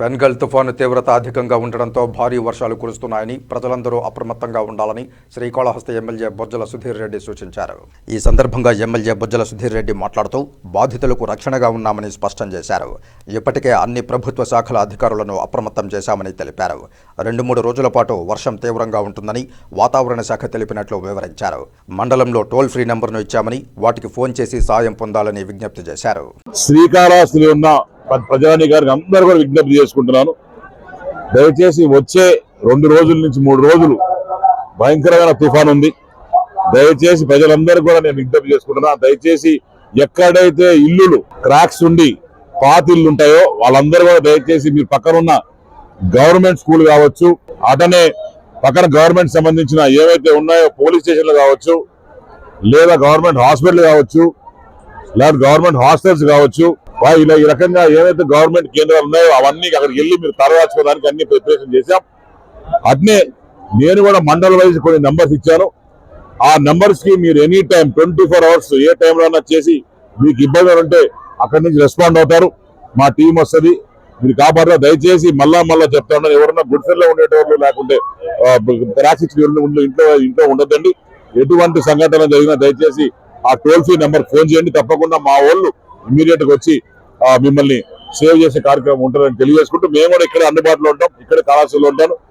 ఫెన్గల్ తుఫాను తీవ్రత అధికంగా ఉండడంతో భారీ వర్షాలు కురుస్తున్నాయని ప్రజలందరూ అప్రమత్తంగా ఉండాలని శ్రీకాళహస్తి ఎమ్మెల్యే బొజ్జల సుధీర్ రెడ్డి సూచించారు. ఈ సందర్భంగా ఎమ్మెల్యే బొజ్జల సుధీర్ రెడ్డి మాట్లాడుతూ బాధితులకు రక్షణగా ఉన్నామని స్పష్టం చేశారు. ఇప్పటికే అన్ని ప్రభుత్వ శాఖల అధికారులను అప్రమత్తం చేశామని తెలిపారు. రెండు మూడు రోజుల పాటు వర్షం తీవ్రంగా ఉంటుందని వాతావరణ శాఖ తెలిపినట్లు వివరించారు. మండలంలో టోల్ ఫ్రీ నంబర్ను ఇచ్చామని వాటికి ఫోన్ చేసి సాయం పొందాలని విజ్ఞప్తి చేశారు. శ్రీకాళహస్తిలో ఉన్న ప్రజాని గారికి అందరూ కూడా విజ్ఞప్తి చేసుకుంటున్నాను. దయచేసి వచ్చే రెండు రోజుల నుంచి మూడు రోజులు భయంకరమైన తుఫాన్ ఉంది. దయచేసి ప్రజలందరూ కూడా నేను విజ్ఞప్తి చేసుకుంటున్నా. దయచేసి ఎక్కడైతే ఇల్లులు క్రాక్స్ ఉండి పాత ఇల్లు ఉంటాయో వాళ్ళందరూ కూడా దయచేసి మీరు పక్కన ఉన్న గవర్నమెంట్ స్కూల్ కావచ్చు అటనే పక్కన గవర్నమెంట్ సంబంధించిన ఏవైతే ఉన్నాయో పోలీస్ స్టేషన్లు కావచ్చు లేదా గవర్నమెంట్ హాస్పిటల్ కావచ్చు లేదా గవర్నమెంట్ హాస్టల్స్ కావచ్చు ఇలా ఈ రకంగా ఏవైతే గవర్నమెంట్ కేంద్రాలు ఉన్నాయో అవన్నీ అక్కడికి వెళ్ళి మీరు తరవాచుకోవడానికి అన్ని ప్రిపరేషన్ చేశాం. అట్నే నేను కూడా మండల వైజ్ కొన్ని నంబర్స్ ఇచ్చాను. ఆ నంబర్స్కి మీరు any time twenty four hours ఏ టైంలో అయినా చేసి మీకు ఇబ్బంది ఉంటే అక్కడి నుంచి రెస్పాండ్ అవుతారు. మా టీం వస్తుంది. మీరు కాపాడారు? దయచేసి మళ్ళా మళ్ళా చెప్తా ఉన్నాను ఎవరన్నా గుడిసెల్లో ఉండేటోళ్ళు లేకుంటే ట్రాఫిక్ ఇంట్లో ఇంట్లో ఉండదండి ఎటువంటి సంఘటన జరిగినా దయచేసి ఆ టోల్ ఫ్రీ నెంబర్ ఫోన్ చేయండి. తప్పకుండా మా వాళ్ళు ఇమీడియట్గా వచ్చి మిమ్మల్ని సేవ్ చేసే కార్యక్రమం ఉంటుందని తెలియజేసుకుంటూ మేము కూడా ఇక్కడ అందుబాటులో ఉంటాం ఇక్కడ కళాశాలలో ఉంటాను.